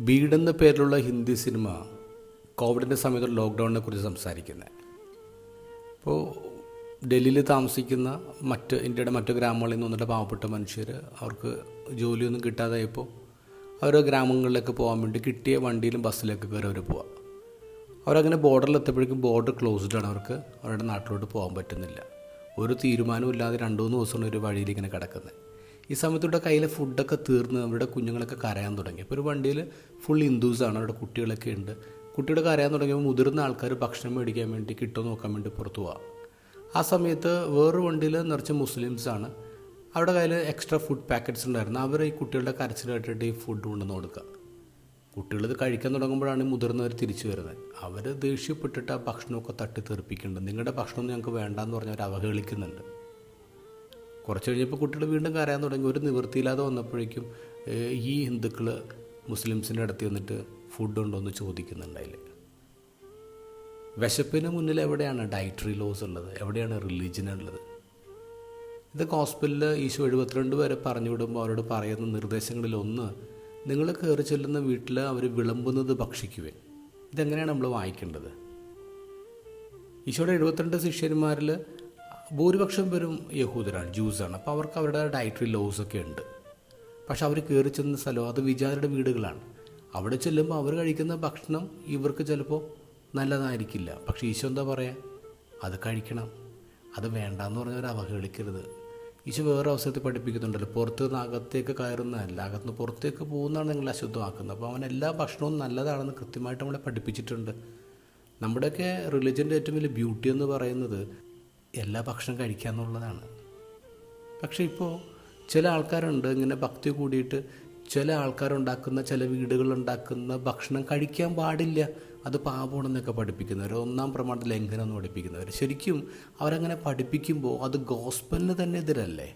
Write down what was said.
എന്ന പേരിലുള്ള ഹിന്ദി സിനിമ കോവിഡിന്റെ സമയത്ത് ലോക്ക്ഡൗണിനെ കുറിച്ച് സംസാരിക്കുന്നത് ഇപ്പോൾ ഡൽഹിയിൽ താമസിക്കുന്ന മറ്റ് ഇന്ത്യയുടെ മറ്റ് ഗ്രാമങ്ങളിൽ നിന്ന് വന്നിട്ട് പാവപ്പെട്ട മനുഷ്യർ അവർക്ക് ജോലിയൊന്നും കിട്ടാതായപ്പോൾ അവർ ഗ്രാമങ്ങളിലേക്ക് പോകാൻ വേണ്ടി കിട്ടിയ വണ്ടിയിലും ബസ്സിലൊക്കെ കയറി അവർ പോവാം. അവരങ്ങനെ ബോർഡറിൽ എത്തിയപ്പോഴേക്കും ബോർഡർ ക്ലോസ്ഡ് ആണ്. അവർക്ക് അവരുടെ നാട്ടിലോട്ട് പോകാൻ പറ്റുന്നില്ല. ഒരു തീരുമാനവും ഇല്ലാതെ രണ്ട് മൂന്ന് ദിവസമാണ് ഒരു വഴിയിൽ ഇങ്ങനെ കിടക്കുന്നത് ഈ സമയത്തൂടെ കയ്യിലെ ഫുഡൊക്കെ തീർന്ന് അവരുടെ കുഞ്ഞുങ്ങളൊക്കെ കരയാൻ തുടങ്ങി. അപ്പോൾ ഒരു വണ്ടിയിൽ ഫുൾ ഹിന്ദുസാണ് അവരുടെ കുട്ടികളൊക്കെ ഉണ്ട്. കുട്ടിയുടെ കരയാൻ തുടങ്ങിയപ്പോൾ മുതിർന്ന ആൾക്കാർ ഭക്ഷണം മേടിക്കാൻ വേണ്ടി കിട്ടുമോ നോക്കാൻ വേണ്ടി പുറത്തു പോവാം. ആ സമയത്ത് വേറൊരു വണ്ടിയിൽ നിറച്ച് മുസ്ലിംസാണ് അവരുടെ കയ്യിൽ എക്സ്ട്രാ ഫുഡ് പാക്കറ്റ്സ് ഉണ്ടായിരുന്നു. അവർ ഈ കുട്ടികളുടെ കരച്ചിൽ ഈ ഫുഡ് കൊണ്ടുവന്ന് കൊടുക്കുക കുട്ടികളിത് കഴിക്കാൻ തുടങ്ങുമ്പോഴാണ് മുതിർന്നവർ തിരിച്ചു വരുന്നത്. അവർ ദേഷ്യപ്പെട്ടിട്ട് ആ ഭക്ഷണമൊക്കെ തട്ടി തെറിപ്പിക്കുന്നുണ്ട്. നിങ്ങളുടെ ഭക്ഷണം ഞങ്ങൾക്ക് വേണ്ടെന്ന് പറഞ്ഞ് അവഹേളിക്കുന്നുണ്ട്. കുറച്ച് കഴിഞ്ഞപ്പോൾ കുട്ടികൾ വീണ്ടും കരയാൻ തുടങ്ങി. ഒരു നിവൃത്തിയില്ലാതെ വന്നപ്പോഴേക്കും ഈ ഹിന്ദുക്കൾ മുസ്ലിംസിന്റെ അടുത്ത് വന്നിട്ട് ഫുഡ് ഉണ്ടോ എന്ന് ചോദിക്കുന്നുണ്ട് അതിൽ വിശപ്പിന് മുന്നിൽ എവിടെയാണ് ഡയറ്ററി ലോസ് ഉള്ളത്? എവിടെയാണ് റിലീജിയൻ ഉള്ളത്? ഇത് ഹോസ്പിറ്റലിൽ ഈശോ എഴുപത്തിരണ്ട് പേരെ പറഞ്ഞു വിടുമ്പോൾ അവരോട് പറയുന്ന നിർദ്ദേശങ്ങളിൽ ഒന്ന് നിങ്ങൾ കയറി ചെല്ലുന്ന വീട്ടിൽ അവർ വിളമ്പുന്നത് ഭക്ഷിക്കുവേ ഇതെങ്ങനെയാണ് നമ്മൾ വായിക്കേണ്ടത്? ഈശോയുടെ എഴുപത്തിരണ്ട് ശിഷ്യന്മാരിൽ ഭൂരിപക്ഷം പേരും യഹൂദരാണ് ജ്യൂസാണ് അപ്പോൾ അവർക്ക് അവരുടെ ഡയറ്ററി ലോസ് ഒക്കെ ഉണ്ട്. പക്ഷെ അവർ കയറി ചെന്ന സ്ഥലം അത് വിചാരിയുടെ വീടുകളാണ്. അവിടെ ചെല്ലുമ്പോൾ അവർ കഴിക്കുന്ന ഭക്ഷണം ഇവർക്ക് ചിലപ്പോൾ നല്ലതായിരിക്കില്ല. പക്ഷേ ഈശോ എന്താ പറയുക അത് കഴിക്കണം. അത് വേണ്ടാന്ന് പറഞ്ഞവർ അവഹേളിക്കരുത്. ഈശോ വേറെ അവസരത്തിൽ പഠിപ്പിക്കുന്നുണ്ടല്ലോ പുറത്ത് നിന്ന് അകത്തേക്ക് കയറുന്നതല്ല അകത്തുനിന്ന് പുറത്തേക്ക് പോകുന്നതാണ് നിങ്ങൾ അശുദ്ധമാക്കുന്നത്. അപ്പോൾ അവൻ എല്ലാ ഭക്ഷണവും നല്ലതാണെന്ന് കൃത്യമായിട്ട് നമ്മളെ പഠിപ്പിച്ചിട്ടുണ്ട്. നമ്മുടെയൊക്കെ റിലിജന്റെ ഏറ്റവും വലിയ ബ്യൂട്ടി എന്ന് പറയുന്നത് എല്ലാ ഭക്ഷണം കഴിക്കുക എന്നുള്ളതാണ് പക്ഷേ ഇപ്പോൾ ചില ആൾക്കാരുണ്ട് ഇങ്ങനെ ഭക്തി കൂടിയിട്ട് ചില ആൾക്കാരുണ്ടാക്കുന്ന ചില വീടുകളുണ്ടാക്കുന്ന ഭക്ഷണം കഴിക്കാൻ പാടില്ല. അത് പാപമാണെന്നൊക്കെ പഠിപ്പിക്കുന്നവർ ഒന്നാം പ്രമാണത്തിൽ ലംഘനം എന്ന് പഠിപ്പിക്കുന്നവർ. ശരിക്കും അവരങ്ങനെ പഠിപ്പിക്കുമ്പോൾ അത് ഗോസ്പലിന് തന്നെ എതിരല്ലേ?